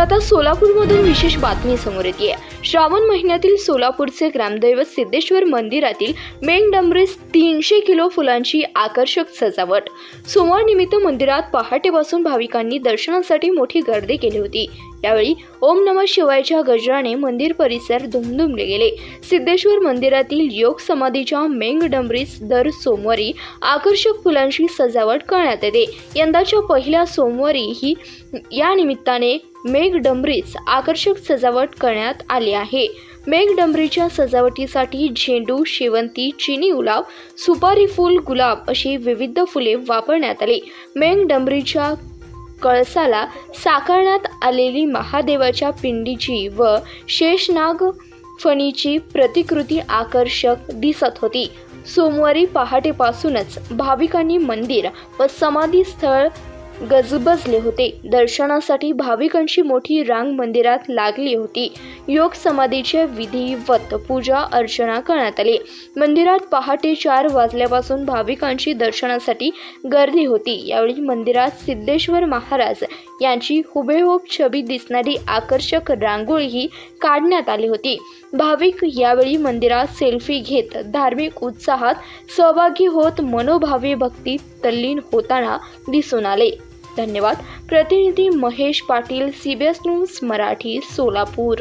आता सोलापूरमधून विशेष बातमी समोर येते. श्रावण महिन्यातील सोलापूरचे ग्रामदैवत सिद्धेश्वर मंदिरातील मेंगडंबरीस तीनशे किलो फुलांची आकर्षक सजावट. सोमवार निमित्त मंदिरात पहाटेपासून भाविकांनी दर्शनासाठी मोठी गर्दी केली होती. यावेळी ओम नमः शिवायच्या गजराने मंदिर परिसर धुमधुमले गेले. सिद्धेश्वर मंदिरातील योग समाधीच्या मेंगडंबरीस दर सोमवारी आकर्षक फुलांची सजावट करण्यात येते. यंदाच्या पहिल्या सोमवारी ही या निमित्ताने मेघडंबरीस आकर्षक सजावट करण्यात आली आहे. मेघडंबरीच्या सजावटीसाठी झेंडू शेवंती चिनी गुलाब सुपारी फूल गुलाब अशी विविध फुले वापरण्यात आली. मेघडंबरीच्या कळसाला साकारण्यात आलेली महादेवाच्या पिंडीची व शेषनाग फणीची प्रतिकृती आकर्षक दिसत होती. सोमवारी पहाटेपासूनच भाविकांनी मंदिर व समाधी स्थळ गजबजले होते. दर्शनासाठी भाविकांची मोठी रांग मंदिरात लागली होती. योग समाधीचे विधिवत पूजा अर्चना करण्यात आली. मंदिरात पहाटे चार वाजल्यापासून भाविकांची दर्शनासाठी गर्दी होती. यावेळी मंदिरात सिद्धेश्वर महाराज यांची हुबेहूब छबी दिसणारी आकर्षक रांगोळीही काढण्यात आली होती. भाविक यावेळी मंदिरात सेल्फी घेत धार्मिक उत्साहात सहभागी होत मनोभावी भक्तीत तल्लीन होताना दिसून आले. धन्यवाद. प्रतिनिधी महेश पाटील सीबीएस न्यूज मराठी सोलापूर.